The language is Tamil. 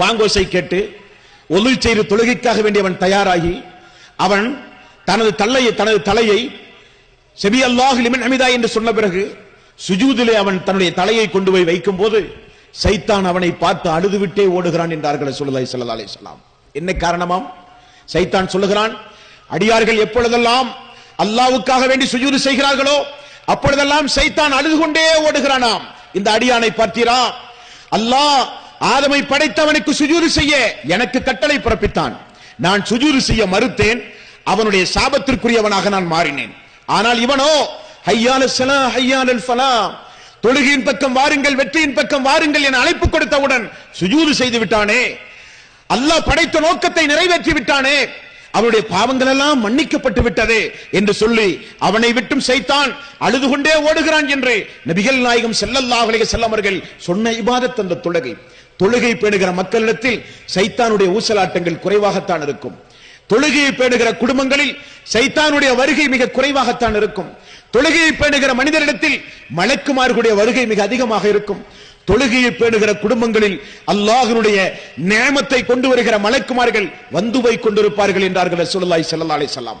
பாங்கோசை கேட்டு ஒலு செய்து தொழுகைக்காக வேண்டி அவன் தயாராகி அவன் தனது தலையை தனது தலையை செபி அல்லாஹ் லிமன் ஹமிதா என்று சொன்ன பிறகு சுஜூதிலே அவன் தன்னுடைய தலையை கொண்டு போய் வைக்கும் போது சைத்தான் அவனை பார்த்து அழுதுவிட்டே ஓடுகிறான் என்றார்கள் சொல்லுதாய் ஸல்லல்லாஹு அலி சொல்லாம் என்ன காரணமாம்? சைத்தான் சொல்லுகிறான் அடியார்கள் எப்பொழுதெல்லாம் அல்லாவுக்காக வேண்டி சுஜூது செய்கிறார்களோ அப்பொழுதெல்லாம் சைத்தான் அழுது கொண்டே ஓடுகிறானாம். இந்த அடியானை பார்த்தீரா? அல்லாஹ் ஆதமை படைத்தவனுக்கு சுஜூறு செய்ய எனக்கு கட்டளை பிறப்பித்தான். நான் சுஜூது செய்ய மறுத்தேன். அவனுடைய சாபத்திற்குரியவனாக நான் மாறினேன். ஆனால் இவனோ ஹையால சலா ஹையால் ஃபலா தொழுகையின் பக்கம் வாருங்கள் வெற்றியின் பக்கம் வாருங்கள் என அழைப்பு கொடுத்தவுடன் சுஜூது செய்து விட்டானே. அல்லாஹ் படைத்த நோக்கத்தை நிறைவேற்றி விட்டானே. அவனுடைய பாவங்கள் எல்லாம் மன்னிக்கப்பட்டு விட்டதே என்று சொல்லி அவனை விட்டும் சைத்தான் அழுது கொண்டே ஓடுகிறான் என்று நபிகள் நாயகம் செல்லல்லா அலைஹி வஸல்லம் சொன்ன இபாதத் அந்த தொழுகை. தொழுகை பேணுகிற மக்களிடத்தில் சைத்தானுடைய ஊசலாட்டங்கள் குறைவாகத்தான் இருக்கும். தொழுகையை பேணுகிற குடும்பங்களில் சைத்தானுடைய வருகை மிக குறைவாகத்தான் இருக்கும். தொழுகையை பேணுகிற மனிதரிடத்தில் மலக்குமார்களுடைய வருகை மிக அதிகமாக இருக்கும். தொழுகையை பேணுகிற குடும்பங்களில் அல்லாஹனுடைய நேமத்தை கொண்டு வருகிற மலக்குமார்கள் வந்துவை கொண்டிருப்பார்கள் என்றார்கள் ரசூலுல்லாஹி ஸல்லல்லாஹு அலைஹி வஸல்லம்.